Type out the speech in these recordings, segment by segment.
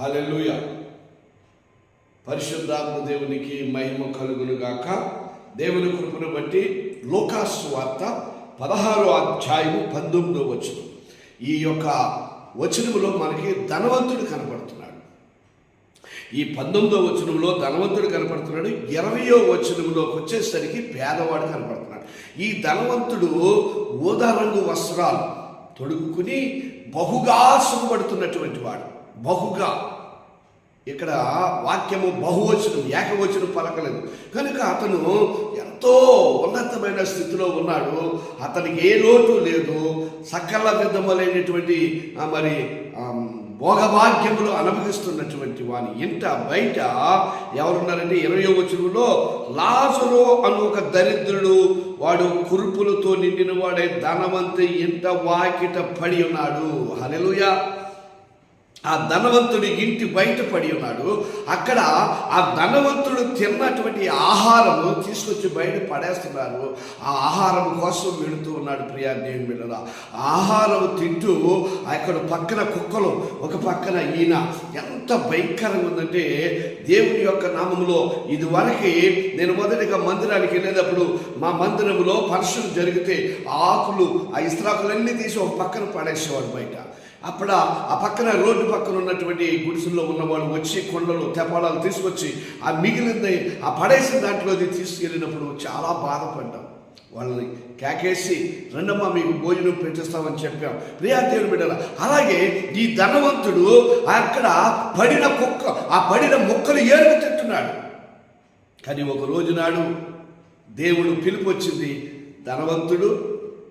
హల్లెలూయా. పరిశుద్ధాత్మ దేవునికి మహిమ కలుగును గాక దేవుని కృపను బట్టి లోకాసు వార్త పదహారో అధ్యాయము పంతొమ్మిదో వచనం. ఈ యొక్క వచనములో మనకి ధనవంతుడు కనపడుతున్నాడు. ఈ పంతొమ్మిదో వచనంలో ధనవంతుడు కనపడుతున్నాడు. ఇరవయో వచనంలోకి వచ్చేసరికి పేదవాడు కనపడుతున్నాడు. ఈ ధనవంతుడు ఊదా రంగు వస్త్రాలు తొడుక్కుని బహుగా సుఖపడుతున్నటువంటి వాడు. బహుగా. ఇక్కడ వాక్యము బహువచనం ఏకవచనం పలకలేదు. కనుక అతను ఎంతో ఉన్నతమైన స్థితిలో ఉన్నాడు. అతనికి ఏ లోటు లేదు. సకల విధములైనటువంటి మరి భోగభాగ్యములు అనుభవిస్తున్నటువంటి వాని ఇంట బయట ఎవరున్నారంటే ఇరవై వచనంలో లాజరు అను ఒక దరిద్రుడు వాడు కురుపులతో నిండిన వాడే ధనవంతి ఇంట వాకిట పడి ఉన్నాడు. హలెలుయా ఆ ధనవంతుడి ఇంటి బయట పడి ఉన్నాడు. అక్కడ ఆ ధనవంతుడు తిన్నటువంటి ఆహారము తీసుకొచ్చి బయట పడేస్తున్నారు. ఆ ఆహారం కోసం వెళుతూ ఉన్నాడు ప్రియా దేవుని బిడ్డల ఆహారం తింటూ అక్కడ పక్కన కుక్కలు ఒక పక్కన ఈయన ఎంత భయంకరంగా ఉందంటే దేవుని యొక్క నామములో ఇదివరకు నేను మొదటిగా మందిరానికి వెళ్ళేటప్పుడు మా మందిరంలో పరుషులు జరిగితే ఆకులు ఆ ఇస్త్రాకులన్నీ తీసి ఒక పక్కన పడేసేవాడు బయట. అప్పుడు ఆ పక్కన రోడ్డు పక్కన ఉన్నటువంటి గుడిసెల్లో ఉన్నవాళ్ళు వచ్చి కొండలు తెపాలాలు తీసుకొచ్చి ఆ మిగిలింది ఆ పడేసిన దాంట్లోది తీసుకెళ్ళినప్పుడు చాలా బాధపడ్డాం. వాళ్ళని కేకేసి రెండమ్మ మీకు భోజనం పెట్టిస్తామని చెప్పాం. ప్రియా దేవుని బిడ్డల అలాగే ఈ ధనవంతుడు అక్కడ పడిన కుక్క ఆ పడిన మొక్కలు ఏరుకు తింటున్నాడు కానీ ఒక రోజు నాడు దేవుడు పిలుపు వచ్చింది ధనవంతుడు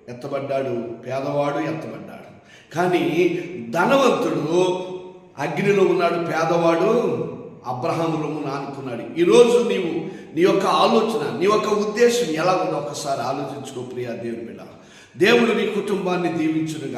ఎత్తబడ్డాడు పేదవాడు ఎత్తబడ్డాడు. కానీ ధనవంతుడు అగ్నిలో ఉన్నాడు పేదవాడు అబ్రహాములో నానుకున్నాడు. ఈరోజు నీవు నీ యొక్క ఆలోచన నీ యొక్క ఉద్దేశం ఎలా ఉందో ఒకసారి ఆలోచించుకో ప్రియా దేవుడు దేవుడు నీ కుటుంబాన్ని దీవించునుగా